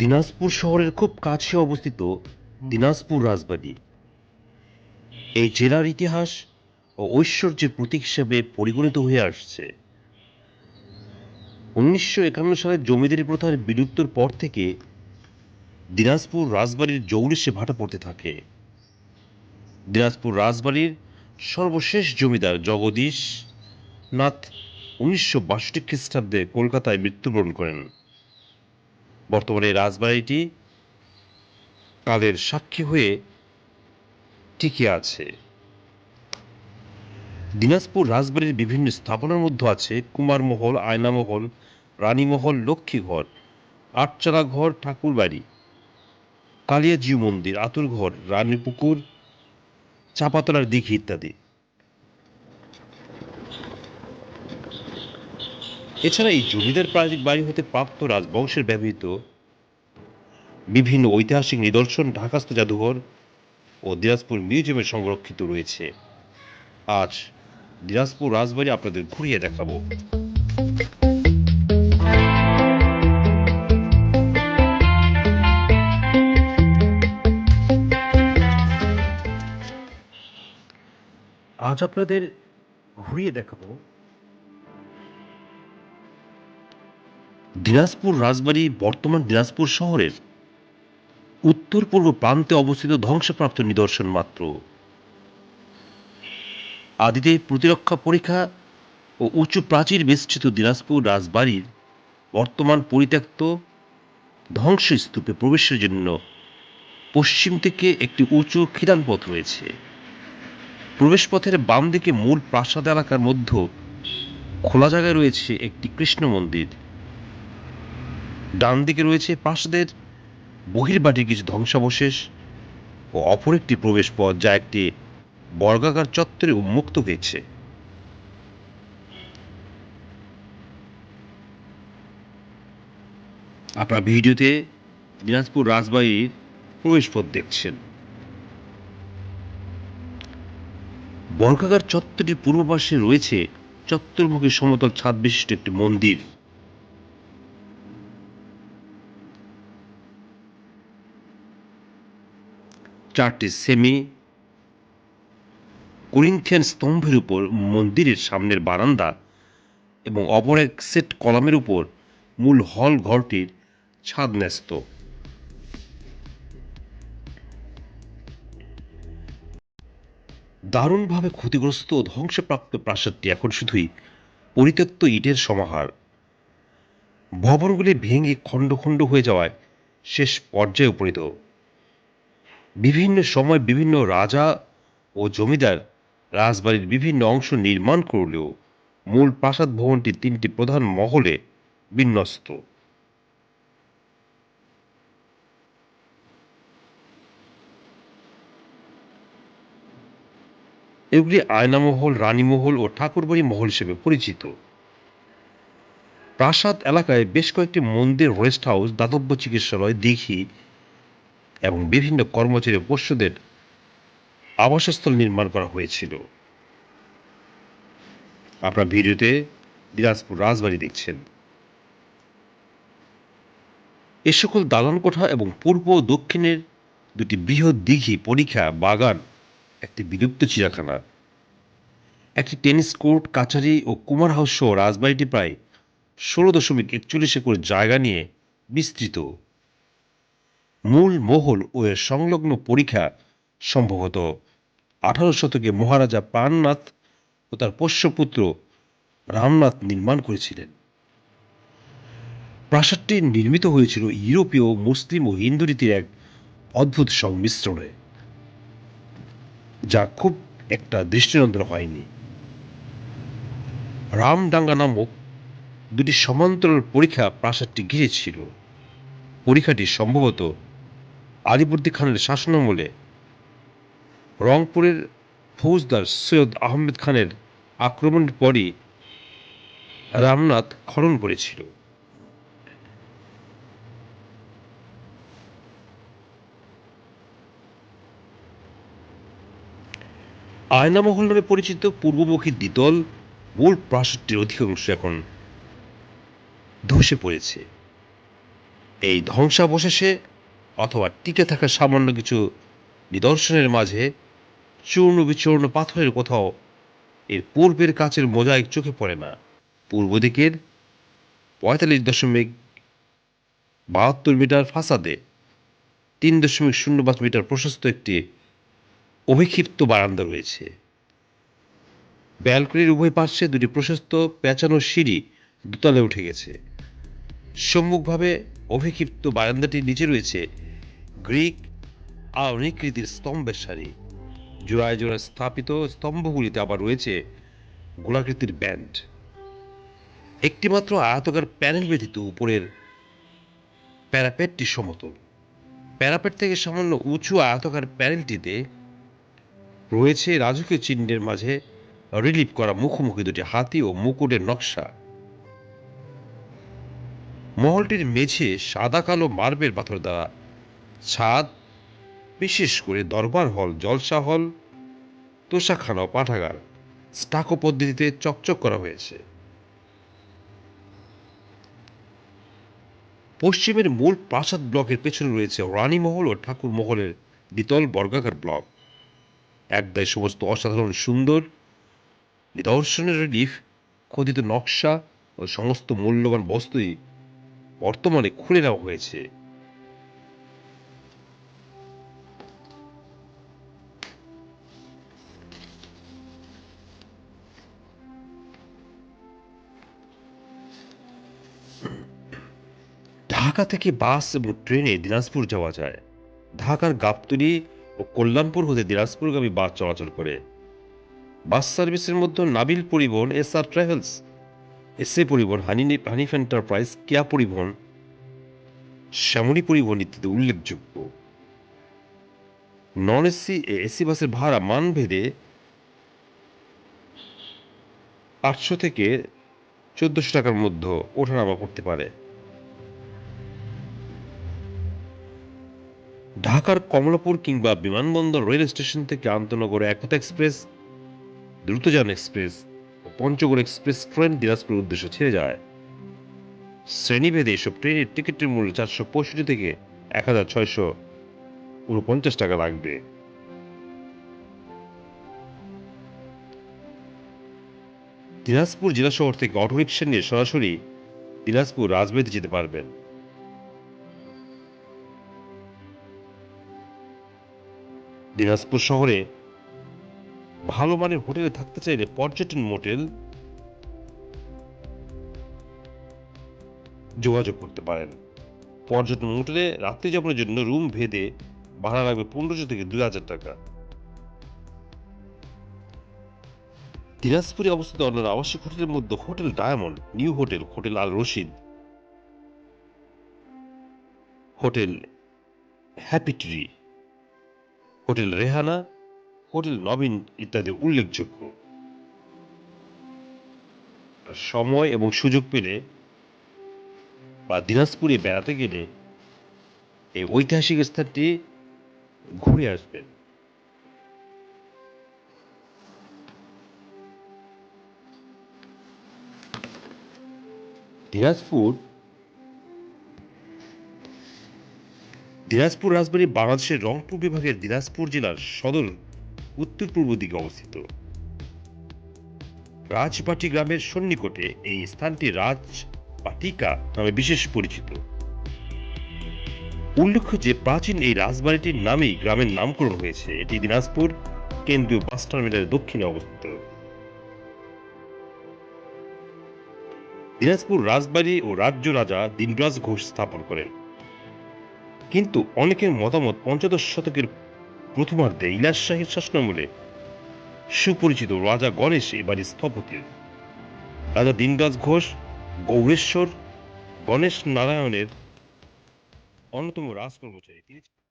দিনাজপুর শহরের খুব কাছে অবস্থিত দিনাজপুর রাজবাড়ি। এই জেলার ইতিহাস ও ঐশ্বর্যের প্রতীক হিসেবে পরিগণিত হয়ে আসছে। উনিশশো একান্ন সালে জমিদারি প্রথার বিলুপ্তর পর থেকে দিনাজপুর রাজবাড়ির জৌলিশে ভাটা পড়তে থাকে। দিনাজপুর রাজবাড়ির সর্বশেষ জমিদার জগদীশ নাথ উনিশশো বাষট্টি খ্রিস্টাব্দে কলকাতায় মৃত্যুবরণ করেন। বর্তমানে রাজবাড়িটি কালের সাক্ষী হয়ে টিকে আছে। দিনাজপুর রাজবাড়ির বিভিন্ন স্থাপনার মধ্যে আছে কুমারমহল আয়নামহল রানীমহল লক্ষ্মীঘর আটচালা ঘর ঠাকুরবাড়ি কালিয়াজিউ মন্দির আতুরঘর রানীপুকুর চাপাতলার দিঘি ইত্যাদি। এছাড়া এই জমিদার প্রাচীন বাড়ি হতে প্রাপ্ত রাজবংশের ব্যবহৃত বিভিন্ন ঐতিহাসিক নিদর্শন ঢাকাস্থ জাদুঘর ও দিনাজপুর মিউজিয়ামে সংরক্ষিত রয়েছে। আজ দিনাজপুর রাজবাড়ি আপনাদের ঘুরিয়ে দেখাবো। আজ আপনাদের ঘুরিয়ে দেখাবো দিনাজপুর রাজবাড়ি, বর্তমান দিনাজপুর শহরের উত্তর পূর্ব প্রান্তে অবস্থিত ধ্বংসপ্রাপ্ত নিদর্শন মাত্র। আদিতে প্রতিরক্ষা পরীক্ষা ও উঁচু প্রাচীর বেষ্টিত দিনাজপুর রাজবাড়ির বর্তমান পরিত্যক্ত ধ্বংসস্তূপে প্রবেশের জন্য পশ্চিম থেকে একটি উঁচু খিলান পথ রয়েছে। প্রবেশপথের বাম দিকে মূল প্রাসাদ এলাকার মধ্যে খোলা জায়গায় রয়েছে একটি কৃষ্ণ মন্দির। ডান দিকে রয়েছে প্রাসাদের বহির্বাটির কিছু ধ্বংসাবশেষ ও অপর একটি প্রবেশ পথ যা একটি বর্গাকার চত্বরে উন্মুক্ত হয়েছে। আপনার ভিডিওতে দিনাজপুর রাজবাড়ির প্রবেশ পথ দেখছেন। বর্গাকার চত্বরটির পূর্ব পাশে রয়েছে চত্বরমুখী সমতল ছাদ বিশিষ্ট একটি মন্দির। চারটি সেমি কোরিন্থিয়ান স্তম্ভের উপর মন্দিরের সামনের বারান্দা এবং অপর এক সেট কলামের উপর মূল হল ঘরটির ছাদ ন্যস্ত। দারুণভাবে ক্ষতিগ্রস্ত ও ধ্বংসপ্রাপ্ত প্রাসাদটি এখন শুধুই পরিত্যক্ত ইটের সমাহার। ভবনগুলি ভেঙে খণ্ড খণ্ড হয়ে যাওয়ায় শেষ পর্যায়ে উপনীত। বিভিন্ন সময় বিভিন্ন রাজা ও জমিদার রাজবাড়ির বিভিন্ন অংশ নির্মাণ করলেও মূল প্রাসাদ ভবনটি তিনটি প্রধান মহলে বিন্যস্ত। এগুলি আয়নামহল, রানীমহল ও ঠাকুরবাড়ি মহল হিসেবে পরিচিত। প্রাসাদ এলাকায় বেশ কয়েকটি মন্দির, রেস্ট হাউস, দাতব্য চিকিৎসালয়, দিঘি এবং বিভিন্ন কর্মচারী পোষ্যদের আবাসস্থল নির্মাণ করা হয়েছিল। আপনার ভিডিওতে দিনাজপুর রাজবাড়ি দেখছেন। এ সকল দালান কোঠা এবং পূর্ব ও দক্ষিণের দুটি বৃহৎ দিঘি, পরীক্ষা, বাগান, একটি বিলুপ্ত চিড়াখানা একটি টেনিস কোর্ট, কাছারি ও কুমার হাউস সহ রাজবাড়িটি প্রায় ষোলো দশমিক একচল্লিশ একর জায়গা নিয়ে বিস্তৃত। মূল মহল ও এর সংলগ্ন পরীক্ষা সম্ভবত আঠারো শতকে মহারাজা প্রাণনাথ ও তার পোষ্যপুত্র রামনাথ নির্মাণ করেছিলেন। প্রাসাদটি নির্মিত হয়েছিল ইউরোপীয়, মুসলিম ও হিন্দু রীতির এক অদ্ভুত সংমিশ্রণে, যা খুব একটা দৃষ্টিনন্দন হয়নি। রামডাঙ্গা নামক দুটি সমান্তরাল পরীক্ষা প্রাসাদটি ঘিরেছিল। পরীক্ষাটি সম্ভবত আলিবর্দী খানের শাসনামলে রংপুরের ফৌজদার সৈয়দ আহমেদ খানের আক্রমণের পরই রামনাথ খনন করেছিল। আয়নামহল নামে পরিচিত পূর্বমুখী দ্বিতল মূল প্রাসাদটির অধিকাংশ এখন ধসে পড়েছে। এই ধ্বংসাবশেষে অথবা টিকে থাকা সামান্য কিছু নিদর্শনের মাঝে চূর্ণ বিচূর্ণ পাথরের কোথাও এর পূর্বের কাচের মোজাইক চোখে পড়ে না। পূর্ব দিকের পঁয়তাল্লিশ দশমিক বাহাত্তর মিটার ফাসাদে তিন দশমিক শূন্য পাঁচ মিটার প্রশস্ত একটি অভিক্ষিপ্ত বারান্দা রয়েছে। ব্যালকনির উভয় পার্শ্বে দুটি প্রশস্ত পেঁচানো সিঁড়ি দোতলে উঠে গেছে। সম্মুখভাবে অভিক্ষিপ্ত বারান্দাটির নিচে রয়েছে। গ্রিক আয়নিকৃতির স্তম্ভের সারি। জোড়ায় জোড়ায় স্থাপিত স্তম্ভগুলিতে আবার রয়েছে গোলাকৃতির ব্যান্ড। একটিমাত্র আয়তকার প্যানেল ব্যতীত উপরের প্যারাপেটটি সমতল। প্যারাপেট থেকে সামান্য উঁচু আয়তকার প্যানেলটিতে রয়েছে রাজকীয় চিহ্নের মাঝে রিলিফ করা মুখোমুখি দুটি হাতি ও মুকুটের নকশা। মহলটির মেঝে সাদা কালো মার্বেল পাথর দ্বারা ছাদ, বিশেষ করে দরবার হল, জলসা হল, তোষাখানা পাঠাগার স্টাকো পদ্ধতিতে চকচক করা হয়েছে। পশ্চিমের মূল প্রাসাদ ব্লকের পেছনে রয়েছে রানীমহল ও ঠাকুর মহলের দ্বিতল বর্গাকার ব্লক। একদায় সমস্ত অসাধারণ, সুন্দর, নিদর্শনের রিলিফ, খোদিত নকশা ও সমস্ত মূল্যবান বস্তুই বর্তমানে খুলে নেওয়া হয়েছে। ঢাকা থেকে বাস এবং ট্রেনে দিনাজপুর যাওয়া যায়। ঢাকার গাবতলী ও কল্যাণপুর হতে দিনাজপুরগামী বাস চলাচল করে। বাস সার্ভিসের মধ্যে নাবিল পরিবহন, এস আর ট্রাভেলস এসএ পরিবহন, হানি হানিফ এন্টারপ্রাইজ, কেয়া পরিবহন? শ্যামলী পরিবহন ইত্যাদি উল্লেখযোগ্য। নন এসি এসি বাসের ভাড়া মানভেদে আটশো থেকে চোদ্দশো টাকার মধ্যে ওঠানামা করতে পারে। ঢাকার কমলাপুর কিংবা বিমানবন্দর রেল স্টেশন থেকে আন্তনগর Ekota express, Drutojan express Panchagarh express train Dinajpur উদ্দেশ্যে ছেড়ে যায়। শ্রেণীভেদে এসব ট্রেনের টিকিটের মূল্য চারশো পঁয়ষট্টি থেকে এক হাজার ছয়শো উনপঞ্চাশ টাকা লাগবে। দিনাজপুর জেলা শহর থেকে অটোরিকশা নিয়ে সরাসরি দিনাজপুর রাজবাড়িতে যেতে পারবেন। দিনাজপুর শহরে ভালো মানের হোটেলে থাকতে চাইলে পর্যটন মোটেল যোগাযোগ করতে পারেন। পর্যটন মোটেলে রাত্রি যাপনের জন্য রুম ভেদে ভাড়া লাগবে পনেরোশো থেকে দুই হাজার টাকা। দিনাজপুরে অবস্থিত অন্যান্য আবাসিক হোটেলের মধ্যে hotel diamond, new hotel hotel Al Rashid, hotel happy tree, hotel Rehana hotel Nabin ইত্যাদি উল্লেখযোগ্য। সময় এবং সুযোগ পেলে বা দিনাজপুরে বেড়াতে গেলে এই ঐতিহাসিক স্থানটি ঘুরে আসবেন। দিনাজপুর দিনাজপুর রাজবাড়ী বাংলাদেশের রংপুর বিভাগের দিনাজপুর জেলার সদর উত্তর পূর্ব দিকে অবস্থিত। রাজবাটি গ্রামের সন্নিকটে এই স্থানটি রাজবাটিকা নামে বিশেষ পরিচিত। উল্লেখ্য যে প্রাচীন এই রাজবাড়িটির নামেই গ্রামের নামকরণ হয়েছে। এটি দিনাজপুর, কেন্দ্রীয় বাস টার্মিনালের দক্ষিণে অবস্থিত। দিনাজপুর রাজবাড়ি ও রাজ্য রাজা দিনরাজ ঘোষ স্থাপন করেন। কিন্তু অনেকের মতামত পঞ্চদশ শতকের প্রথমার্ধে ইলাস শাহের শাসনামলে। সুপরিচিত রাজা গণেশ এবারের স্থপতি। রাজা দিনরাজ ঘোষ গৌরেশ্বর গণেশ নারায়ণের অন্যতম রাজকর্মচারী। তিনি